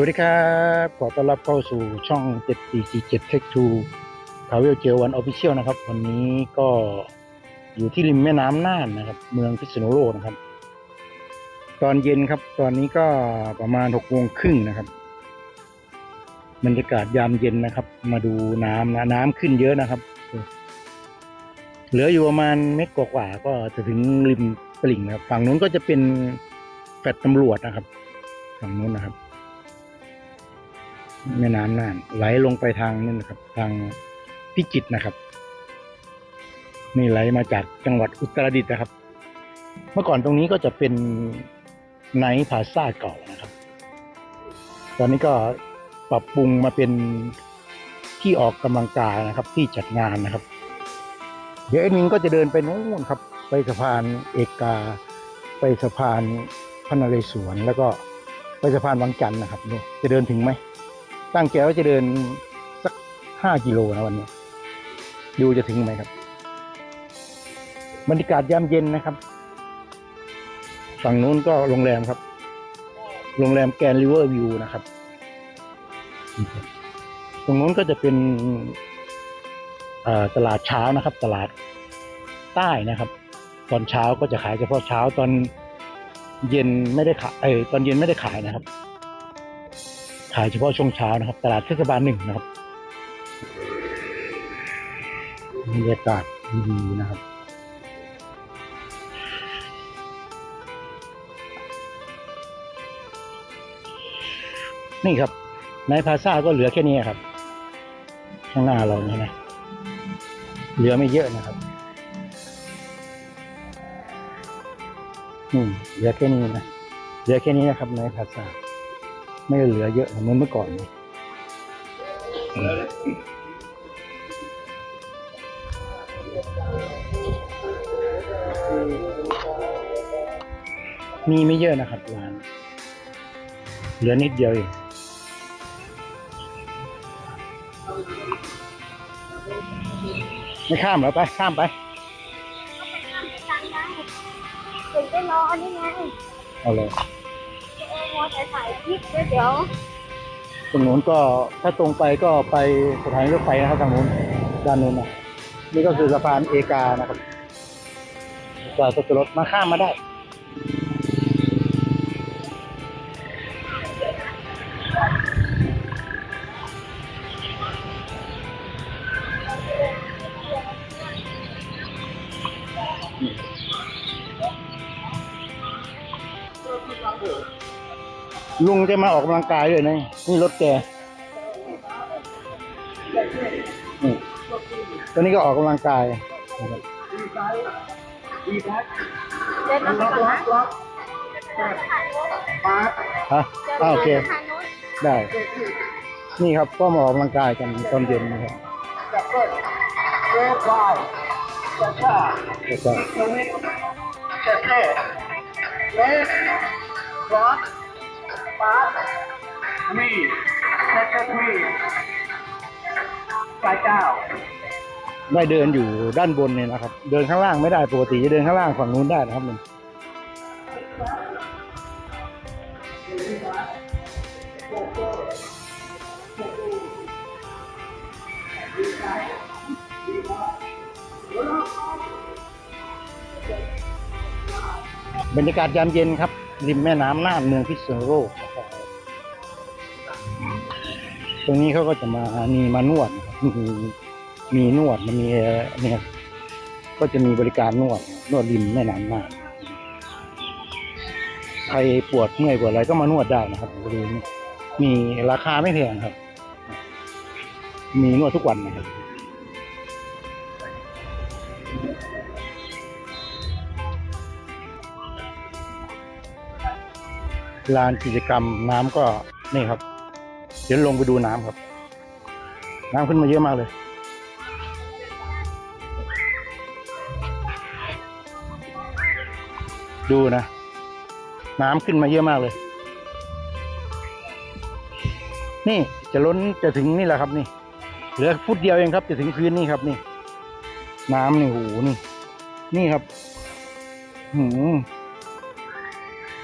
วัสดีครับ ขอต้อนรับเข้าสู่ช่อง 7447 Tech 2 t r a v e l j วันออฟฟิเชียลนะครับ วันนี้ก็อยู่ที่ริมแม่น้ำน่านนะครับ เมืองพิษณุโลกนะครับ ตอนเย็นครับ ตอนนี้ก็ประมาณ6โมงครึ่งนะครับบรรยากาศยามเย็นนะครับ มาดูน้ำนะน้ำขึ้นเยอะนะครับ เหลืออยู่ประมาณเม็ดกว่าๆก็จะถึงริมตลิ่งนะครับ ฝั่งนู้นก็จะเป็นแฟลตตำรวจนะครับ ฝั่งนู้นนะครับ แม่น้ำน่าน ไหลลงไปทางนั่นะครับ ทางพิจิตรนะครับ นี่ไหลมาจากจังหวัดอุตรดิตถ์นะครับ เมื่อก่อนตรงนี้ก็จะเป็นไนท์พาซ่าเก่านะครับ ตอนนี้ก็ปรับปรุงมาเป็นที่ออกกำลังกายนะครับ ที่จัดงานนะครับ เดี๋ยวเอ็ดมินก็จะเดินไปนู้นครับ ไปสะพานเอกา ไปสะพานพระนเรศวรแล้วก็ไปสะพานวังจันทร์นะครับนี่จะเดินถึงไหม ตั้งใจว่าจะเดินสักห้ากิโลนะวันนี้ ดูจะถึงไหมครับ บรรยากาศยามเย็นนะครับ ฝั่งนู้นก็โรงแรมครับ โรงแรมแกนริเวอร์วิวนะครับ ตรงนู้นก็จะเป็นตลาดเช้านะครับ ตลาดใต้นะครับ ตอนเช้าก็จะขายเฉพาะเช้าตอนเย็นไม่ได้ขายเออตอนเย็นไม่ได้ขายนะครับ ขายเฉพาะช่วงเช้านะครับ ตลาดเทศบาลหนึ่งนะครับบรรยากาศดีนะครับนี่ครับ ในพาซ่าก็เหลือแค่นี้ครับ ข้างหน้าเราเนี่ยนะ เหลือไม่เยอะนะครับอืมเหลือแค่นี้นะเหลือแค่นี้นะครับในพาซ่า ไม่ได้เหลือเยอะเหมือนเมื่อก่อนนะมีไม่เยอะนะครับร้าน เหลือนิดเดียวเองไม่ข้ามเหรอไป ข้ามไปถึงได้รออันนี้ไงเอาเลยเออ มัวแต่ถ่ายคลิปเดี๋ยวตรงนู้นก็ถ้าตรงไปก็ไปสถานีรถไฟนะครับทางนู้นด้านนู้นนะนี่ก็คือสะพานเอกานะครับจอดรถมาข้ามมาได้ ลุงจะมาออกกำลังกายด้วยนะนี่รถแกนี่ตัวนี้ก็ออกกำลังกายนะครับเดินมาก่อนนะฮะอ่าโอเค ได้ นี่ครับก็มาออกกำลังกายกันตอนเย็นนะครับแล้วก็ ได้เดินอยู่ด้านบนเนี่ยนะครับ เดินข้างล่างไม่ได้ปกติจะเดินข้างล่างฝั่งนู้นได้นะครับหนึ่งบรรยากาศยามเย็นครับ ริมแม่น้ำน่านเมืองพิษณุโลก ตรงนี้เขาก็จะมามีมานวดมีมีนวดมันมีเนี่ยก็จะมีบริการนวด นวดริมแม่น้ำน่านใครปวดเมื่อยปวดอะไรก็มานวดได้นะครับบริเวณนี้มีราคาไม่แพงครับ มีนวดทุกวันนะครับลานกิจกรรมน้ำก็นี่ครับ เดี๋ยวลงไปดูน้ำครับ น้ำขึ้นมาเยอะมากเลยดูนะ น้ำขึ้นมาเยอะมากเลย นี่จะล้นจะถึงนี่แหละครับนี่ เหลือฟุตเดียวเองครับ จะถึงพื้นนี่ครับนี่ น้ำนี่โหนี่ นี่ครับหืม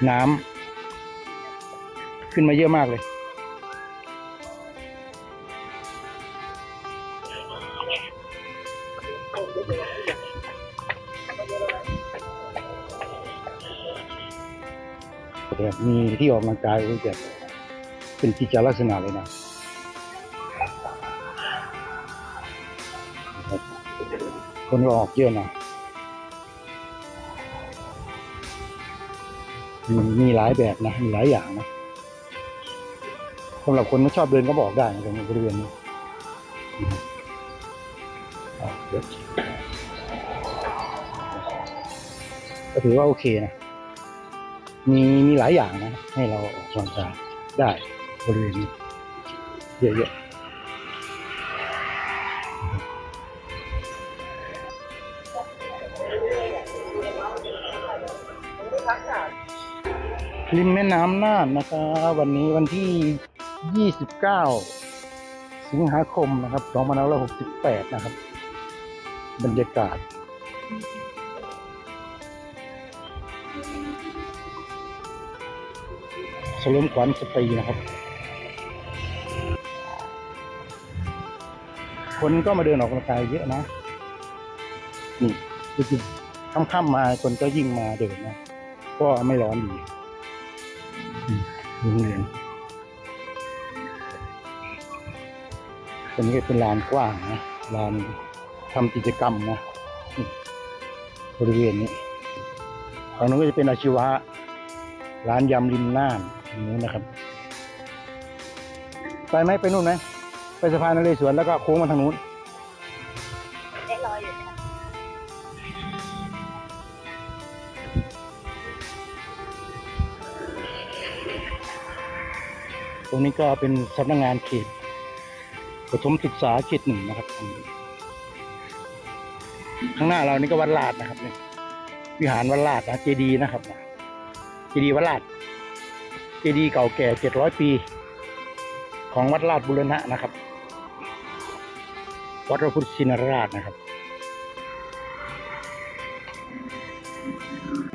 น้ำขึ้นมาเยอะมากเลย แบบมีที่ออกกำลังกายก็จะเป็นกิจลักษณะเลยนะคนก็ออกเยอะนะมีมีหลายแบบนะ มีหลายอย่างนะสำหรับคนที่ชอบเดินก็บอกได้นะตรงบริเวณนี้อะเดี๋ยวก็ถือว่าโอเคนะ มีมีหลายอย่างนะ ให้เราออกกำลังกายได้บริเวณนี้เยอะๆริมแม่น้ำน่านนะครับวันนี้วันที่ 29 สิงหาคมนะครับ2568 นะครับ บรรยากาศ สลมขวัญสตรีนะครับ คนก็มาเดินออกกำลังกายเยอะนะนี่จริงๆค่ำๆมาคนก็ยิ่งมาเดินนะก็ไม่ร้อนดีโรงเรียนตรงนี้เป็นลานกว้างนะลานทำกิจกรรมนะบริเวณนี้ฝั่งนู้นก็จะเป็นอาชีวะ ร้านยำริมน่าน ตรงนู้นนะครับไปไหมไปนู่นไหมไปสะพานนเรศวรแล้วก็โค้งมาทางนู้นได้รอยอยู่นะตรงนี้ก็เป็นสำนักงานเขตประถมศึกษาเขตหนึ่งนะครับ ข้างหน้าเรานี่ก็วัดลาดนะครับเนี่ยวิหารวัดลาดนะเจดีย์นะครับเจดีย์วัดลาด เจดีย์เก่าแก่เจ็ดร้อยปี ของวัดลาดบุรณะนะครับ วัดพระพุทธชินราชนะครับ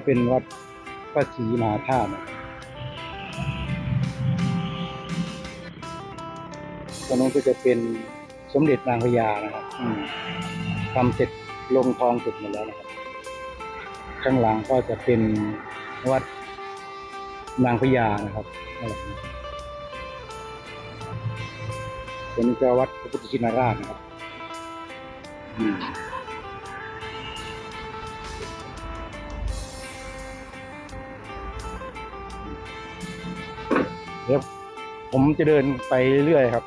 เป็นวัดพระศรีมหาธาตุตรงนู้นก็จะเป็นสมเด็จนางพญานะครับทำเสร็จลงทองเสร็จหมดแล้วนะครับ ข้างหลังก็จะเป็นวัด นางพญานะครับนั่นแหละตรงนี้ก็วัดพระพุทธชินราชนะครับเดี๋ยวผมจะเดินไปเรื่อยครับ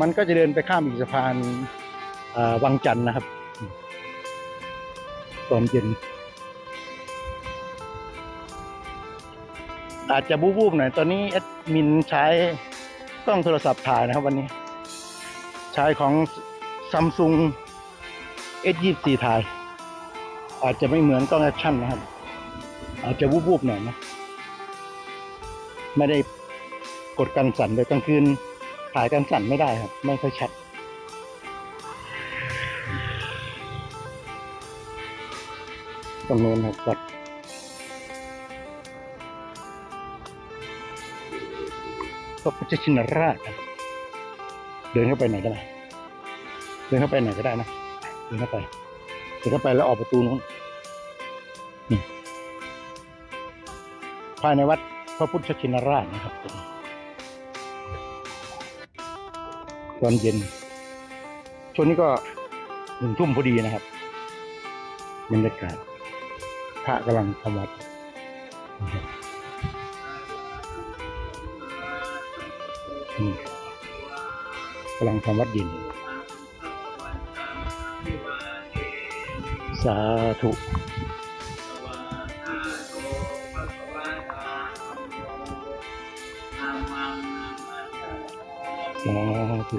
มันก็จะเดินไปข้ามอีกสะพานวังจันทร์นะครับตอนเย็น อาจจะบูบๆหน่อย ตอนนี้แอดมินใช้กล้องโทรศัพท์ถ่ายนะครับวันนี้ ใช้ของซัมซุง S24 ถ่าย อาจจะไม่เหมือนกล้องแอคชั่นนะครับ อาจจะวูบๆหน่อยนะ ไม่ได้กดกันสั่นเลยกลางคืนถ่ายกันสั่นไม่ได้ครับ ไม่ค่อยชัดตรงโน้นครับ ระพุทธชินราชครับเดินเข้าไปไหนก็ได้ เดินเข้าไปไหนก็ได้นะ เดินเข้าไป เดินเข้าไปแล้วออกประตูนู้นนี่ภายในวัดพระพุทธชินราชนะครับตรงนี้ตอนเย็น ช่วงนี้ก็หนึ่งทุ่มพอดีนะครับบรรยากาศพระกำลังทำวัด กำลังทำวัดเย็นสาธุสาธุ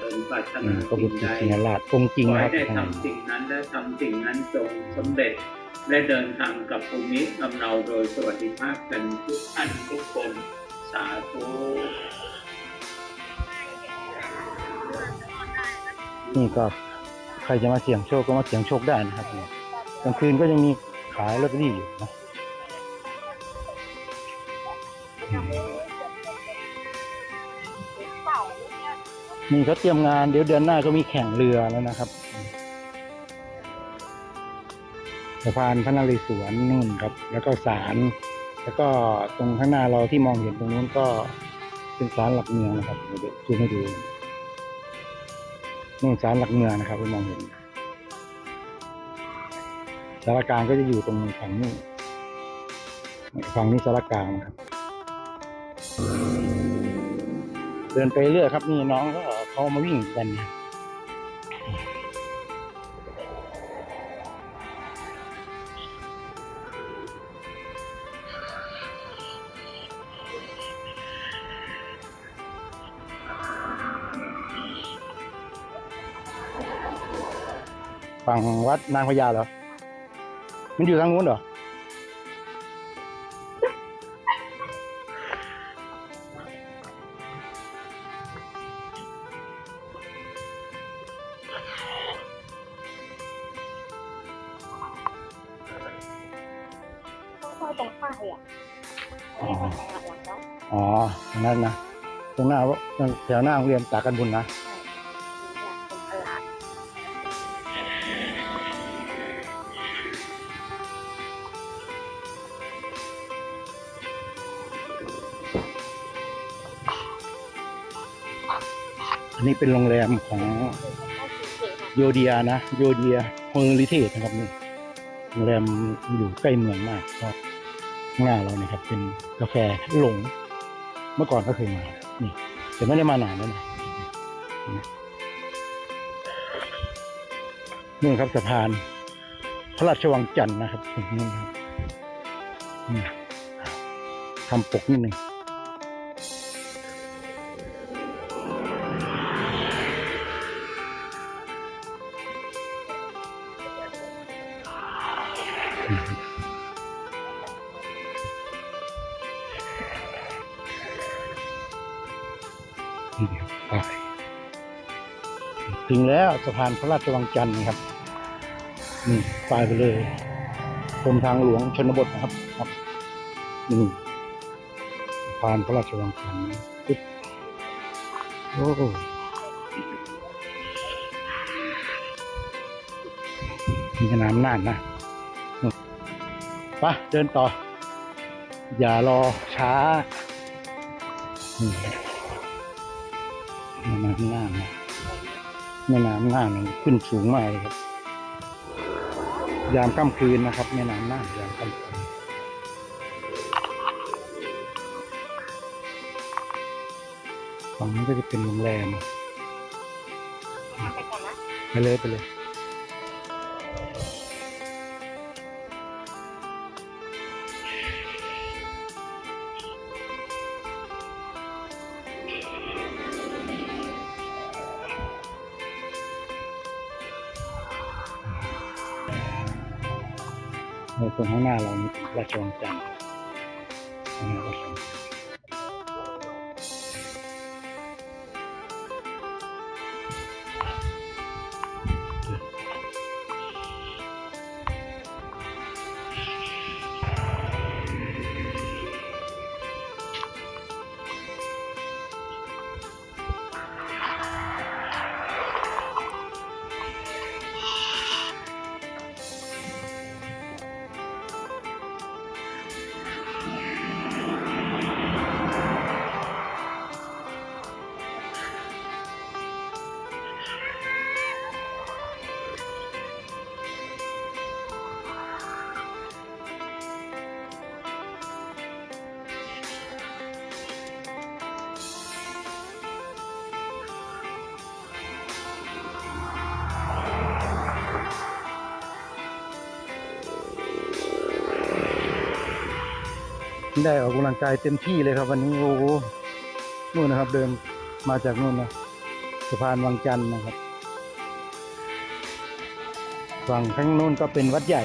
เป็นปัจอืนามพระพุทธสิ่งใดชินราชองค์จริงขอนะคให้รับได้ทำสิ่งนั้นและทำสิ่งนั้นจงสำเร็จ และเดินทางกับภูมิลำเนาโดยสวัสดิภาพกันทุกท่านทุกคนสาธุนี่ก็ใครจะมาเสี่ยงโชคก็มาเสี่ยงโชคได้นะครับเนี่ยกลางคืนก็ยังมีขายลอตเตอรี่อยู่นะอืมเสาเนี่ยนี่เขาเตรียมงานเดี๋ยวเดือนหน้าก็มีแข่งเรือแล้วนะครับ สะพานพระนเรศวรนู่นครับ แล้วก็ศาลแล้วก็ตรงข้างหน้าเราที่มองเห็นตรงนู้นก็เป็นศาลหลักเมืองนะครับเดี๋ยวชูให้ดูนู่นศาลหลักเมืองนะครับที่มองเห็นสารกลางก็จะอยู่ตรงฝั่งนี้ฝั่งนี้สารกลางครับ เดินไปเรื่อยครับนี่น้องก็เขามาวิ่งกันเนี่ย ฝั่งวัดนางพญาเหรอ มันอยู่ทางนู้นเหรอต้องเข้าตรงป้ายอะอ๋อไม่ใช่หลังวัดอ๋อตรงนั้นนะ ตรงหน้าแถวหน้าโรงเรียนตากันบุญนะ นี้เป็นโรงแรมของโยเดียนะ โยเดียเฮอริเทจนะครับนี่โรงแรมอยู่ใกล้เมืองมากก็ข้างหน้าเราเนี่ยครับเป็นกาแฟหลง เมื่อก่อนก็เคยมานี่แต่ไม่ได้มานานแล้วนะนี่ครับสะพาน พระราชวังจันทร์นะครับนี้นครับทำปกนิดหนึ่ง ถึงแล้วสะพานพระราชวังจันทร์นะครับนี่ไปไปเลยกรมทางหลวงชนบทนะครับครับนี่สะพานพระราชวังจันทร์โอ้มีสนามน่านนะไปเดินต่อ อย่ารอช้านี่ครับแม่น้ำน่านนะ แม่น้ำน่านนี่ขึ้นสูงมากเลยครับ ยามค่ำคืนนะครับ แม่น้ำน่านยามค่ำคืนฝั่งนี้ก็จะเป็นโรงแรมมาไปก่อนนะไปเลยไปเลยางหน้าเรานี่เป็นราชวังจันทร์ ได้ออกกำลังกายเต็มที่เลยครับ วันนี้โอ้โหนู่นนะครับ เดินมาจากนู่นนะสะพานวังจันทร์นะครับ ฝั่งข้างนู้นก็เป็นวัดใหญ่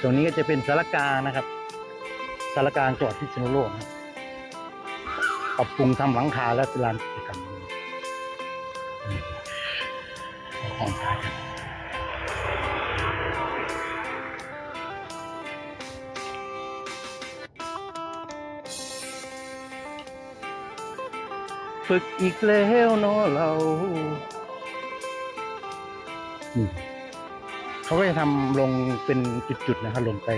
ตรงนี้ก็จะเป็นสารกลางนะครับสารกลางจังหวัดพิษณุโลกนะปรับปรุงทำหลังคาและลานกิจกรรมอืมของ ฝึกอีกแล้วเนาะเราเขาก็จะทำลงเป็นจุดๆนะครับลงไป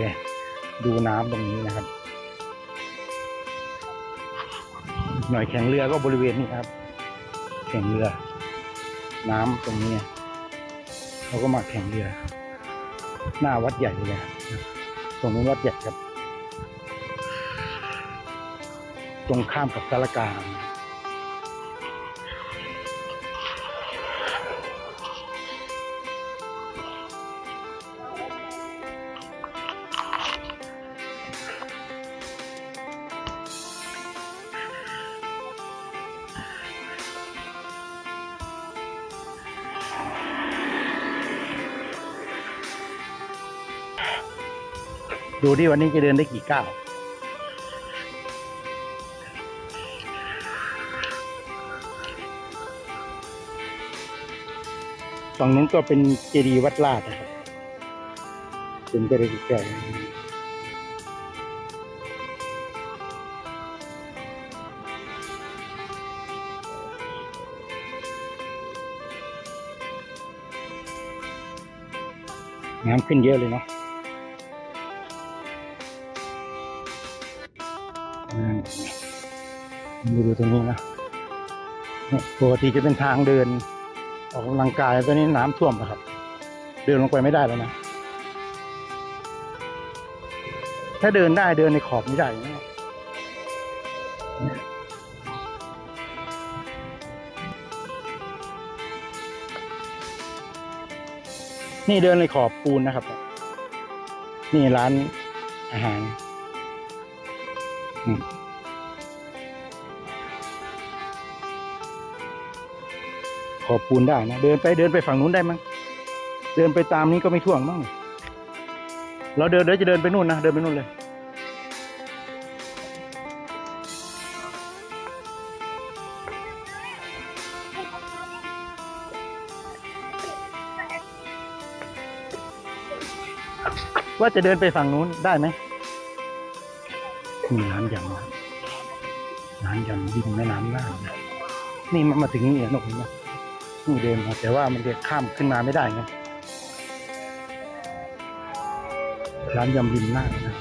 ดูน้ำตรงนี้นะครับ หน่อยแข่งเรือก็บริเวณนี้ครับ แข่งเรือ น้ำตรงนี้เขาก็มาแข่งเรือ หน้าวัดใหญ่เลยตรงนี้วัดใหญ่ครับ ตรงข้ามกับสารกลาง ดูที่วันนี้จะเดินได้กี่ก้าวฝั่งนู้นก็เป็นเจดีย์วัดลาดนะครับเป็นเจดีย์แก่น้ำขึ้นเยอะเลยเนาะ ดูดูตรงนี้นะเนี่ยปกติจะเป็นทางเดิน ออกกำลังกายตอนนี้น้ำท่วมแล้วครับ เดินลงไปไม่ได้แล้วนะ ถ้าเดินได้เดินในขอบไม่ได้นะนี่เดินในขอบปูนนะครับ นี่ร้านอาหาร อืม ขอบปูนได้นะ เดินไปเดินไปฝั่งนู้นได้มั้งเดินไปตามนี้ก็ไม่ท่วงมั้งเราเดินเดี๋ยวจะเดินไปนู่นนะเดินไปนู่นเลย ว่าจะเดินไปฝั่งนู้นได้ไหมมีน้ำยำนะน้ำยำริมแม่น้ำน่านนะนี่มันมาถึงนี่นกเห็นไหม ตู้เดินมาแต่ว่ามันจะข้ามขึ้นมาไม่ได้ไงร้านยำริมหน้านะ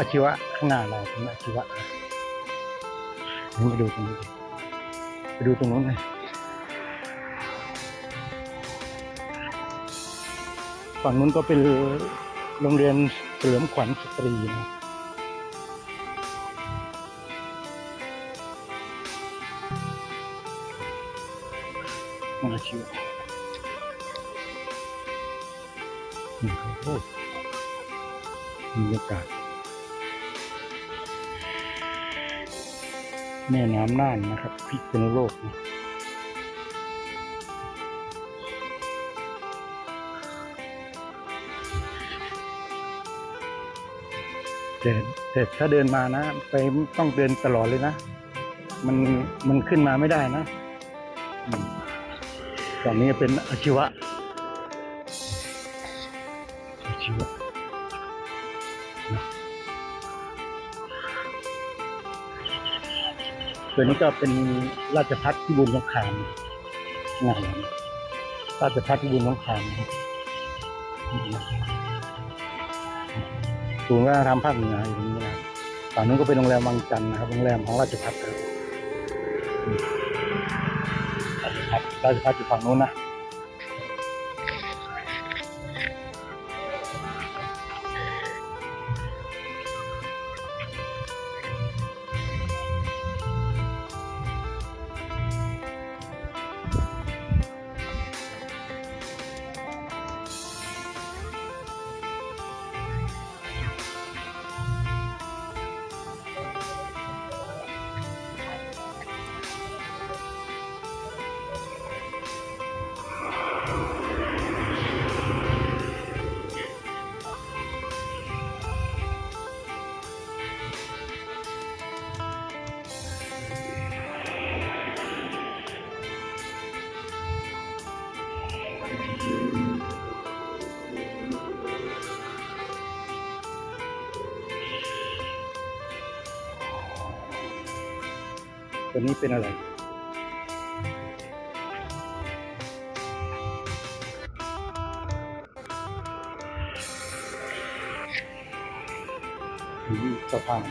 อาชีวะข้างหน้าเราเป็นอาชีวะนี่มาดูตรงนี้ดิไปดูตรงนู้นเลยฝั่งนู้นก็เป็นโรงเรียนเฉลิมขวัญสตรีนะมาชิวนี่ครับโอ้บรรยากาศ แม่น้ำน่านนะครับ พิษณุโลกนะแต่แต่ถ้าเดินมานะ ไปต้องเดินตลอดเลยนะ มันมันขึ้นมาไม่ได้นะอืมฝั่งนี้เป็นอาชีวะ ตัวนี้ก็เป็นราชพัฒพิบูลสงครามงานราชพัฒพิบูลสงครามนะครับศูนย์วัฒนธรรมภาคเหนืออยู่ตรงนี้นะฝั่งนู้นก็เป็นโรงแรมวังจันทร์นะครับโรงแรมของราชพัฒครับราชพัฒราชพัฒอยู่ฝั่งนู้นนะ ตัวนี้เป็นอะไรนี่สะพาน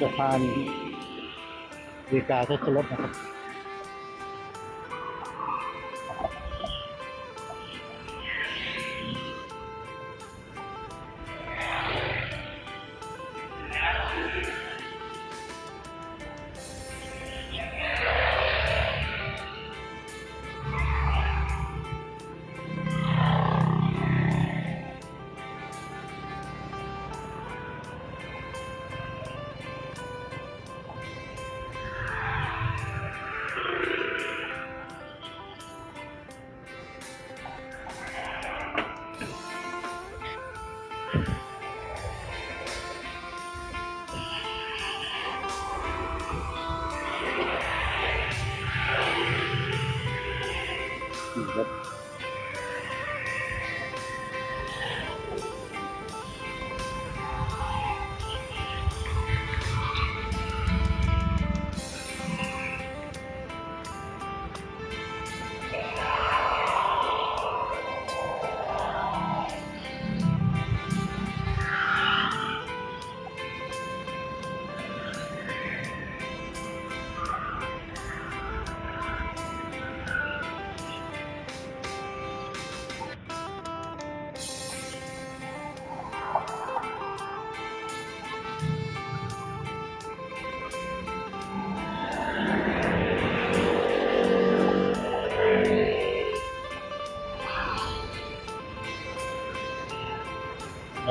สะพานเดกาทศรถนะครับ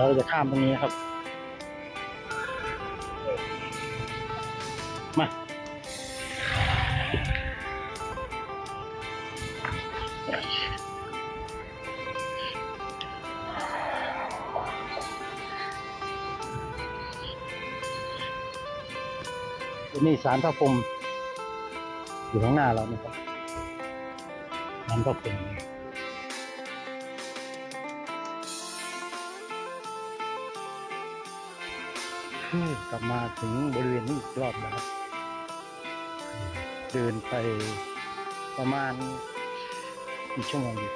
เราจะข้ามตรงนี้ครับ มา นี่สารพระพรมอยู่ข้างหน้าเรานะครับสารพระพรม กลับมาถึงบริเวณนี้อีกรอบนะครับ เดินไปประมาณกี่ชั่วโมงดี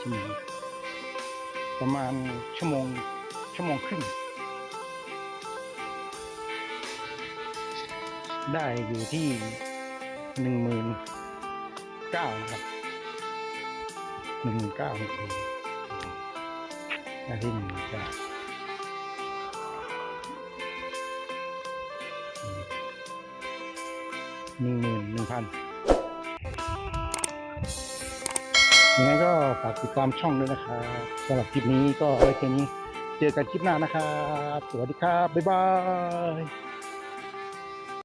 ชั่วโมงประมาณชั่วโมงชั่วโมงครึ่งได้อยู่ที่หนึ่งหมื่นเก้านะครับหนึ่งหมื่นเก้าได้ที่หนึ่งหมื่นเก้า หนึ่งหมื่นหนึ่งพันยังไงก็ฝากติดตามช่องด้วยนะครับสำหรับคลิปนี้ก็เอาไว้แค่นี้ เจอกันคลิปหน้านะครับ สวัสดีครับ บ๊ายบาย